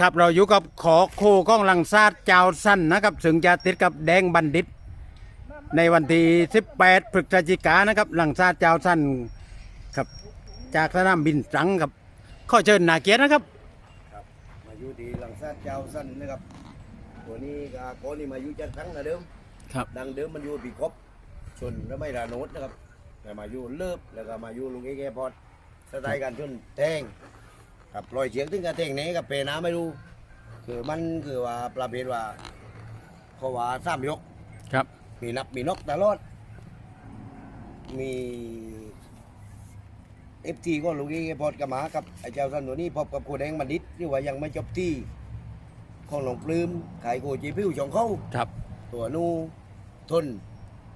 ครับเราอยู่กับขอโคก้องลังซาดเจ้าสั้นนะครับซึ่งจะติดกับแดงบัณฑิต ในวันที่ 18พฤศจิกายนนะครับหลังซาดเจ้าสั้นครับจากสนามบินตรังครับข้อเชิญนาเกียรตินะครับครับ มาอยู่ดีหลังซาดเจ้าสั้นนะครับตัวนี้ก็โกนี่มาอยู่จันทั้งนะเดิมครับดังเดิมมันอยู่ปีครบชนแล้วไม่ลาโนดนะครับแต่มาอยู่เลิบแล้วก็มาอยู่ลุงเอแกพอดสไตล์การชนแทง กับปล่อยเสียงถึงกับแทงไหนกับเปน้ำไม่รู้ คือมันคือว่าประเภทว่าเขาว่าสามยก ครับ มีนับมีนกตลอด มีเอฟทีก็ลูกนี้พอดกับหมากับไอ้เจ้าสันตัวนี้พบกับโคแดงบัณฑิตนี่ว่ายังไม่จบที่ของหลวงปลื้มขายโกจีพิวชองเขาครับ ตัวนูทน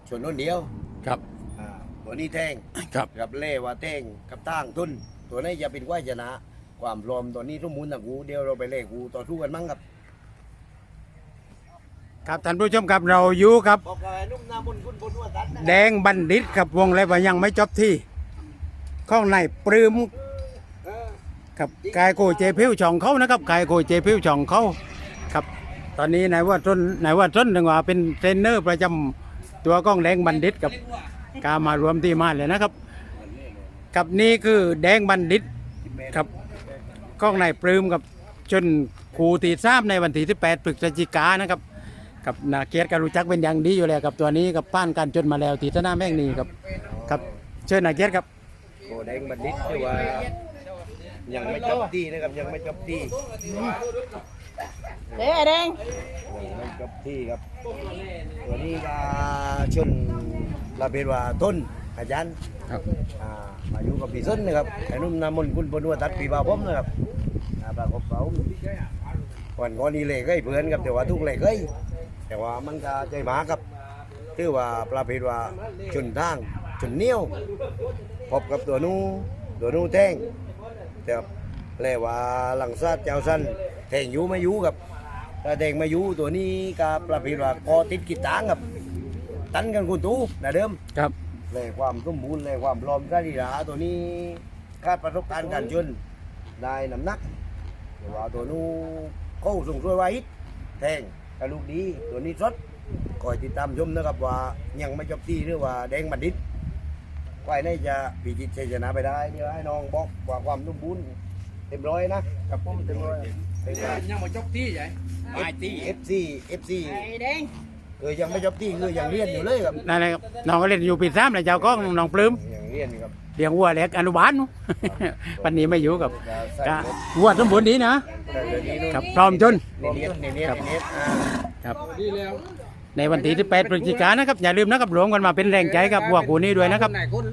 ส่วนนู้นเดียวครับอ่าตัวนี้แทงครับกับเล่ว่าแทงกับตั้งทุน ตัวนี้จะเป็นควายชนะ ความพร้อมตัวนี้ทุ่มมูลต่างกูเดียวเราไปเล่กูต่อสู้กันมั้งครับครับท่านผู้ชมครับเราอยู่กับ บอกเลยนุ่มนาบุญคุณบุญวัฒน์แดงบัณฑิตครับวงเล็บว่ายังไม่จบที่ข้องในปลื้มกับกายโกเจพิวช่องเขานะครับกายโกเจพิวช่องเขาครับ ตอนนี้นายว่าต้นนายว่าต้นถึงว่าเป็นเทรนเนอร์ประจำตัวก้องแดงบัณฑิตกับกามารวมที่มาเลยนะครับ กับนี่คือแดงบัณฑิตครับ ก้องในปลื้มกับจนครูตีทราบในวันที่18พฤศจิกายนนะครับกับนาเกียรติก็รู้จักเป็นอย่างดีอยู่แล้วกับตัวนี้กับป้านการจนมาแล้วที่สนามแม่งนี้ครับครับเชิญนาเกียรติครับโกแดงบัณฑิตที่ว่ายังไม่จบที่นะครับยังไม่จบที่เด้แดงยังไม่จบที่ครับ ตัวนี้ก็ชนระเบียว่าต้น อาจารย์ครับอ่ามาอยู่กับพี่ส้นนะครับไอ้นุ่มนามนคุณปนวัตัดปีบาผมนะครับอ่าปลากบเขาวันก่อนนี้เลยเคยเพื่อนครับแต่ว่าทุกเลยเคยแต่ว่ามันก็ใจหมาครับถือว่าประเภทว่าชนทางชนเหนียวพบกับตัวนู้ตัวนู้แทงแต่แล้วว่าหลังซาดเจ้าสั้นแทงอยู่ไม่อยู่ครับถ้าแทงไม่อยู่ตัวนี้ก็ประเภทว่าคอติดกีตางครับ ตันกันคุณตูนะเดิมครับ เลยความสมบูรณ์เลยความพร้อมสรีระตัวนี้คาดประสบการณ์การชนได้น้ำหนักแต่ว่าตัวนู้เข้าส่งช่วยไว้แทงกระลูกดีตัวนี้สดคอยติดตามชมนะครับว่ายังไม่จบที่หรือว่าแดงบัณฑิตควายนี่จะพิจิตชัยชนะไปได้เดี๋ยวให้น้องบอกว่าความสมบูรณ์เต็มร้อยนะครับผมเต็มร้อยเป็นไงยังมาจกที่ใหญ่ไม้ตีเอฟซีเอฟซีไอ้แดง คือยังไม่จบที่คือยังเรียนอยู่เลยครับนั่นแหละครับน้องก็เล่นอยู่ปีสามเลยเจ้าก้องน้องปลื้มยังเรียนครับเลี้ยงวัวเล็กอนุบาลนู้นวันนี้ไม่อยู่กับใส่ก็รถวัวสมบูรณ์ดีนะแต่เดี๋ยวนี้นู่นครับพร้อมจน เนียนเนียนเนียนครับเนียนอ่าครับดีแล้วในวันที่18พฤศจิกายนนะครับอย่าลืมนะครับรวมกันมาเป็นแรงใจกับวัวกูนี้ด้วยนะครับ ไหนคน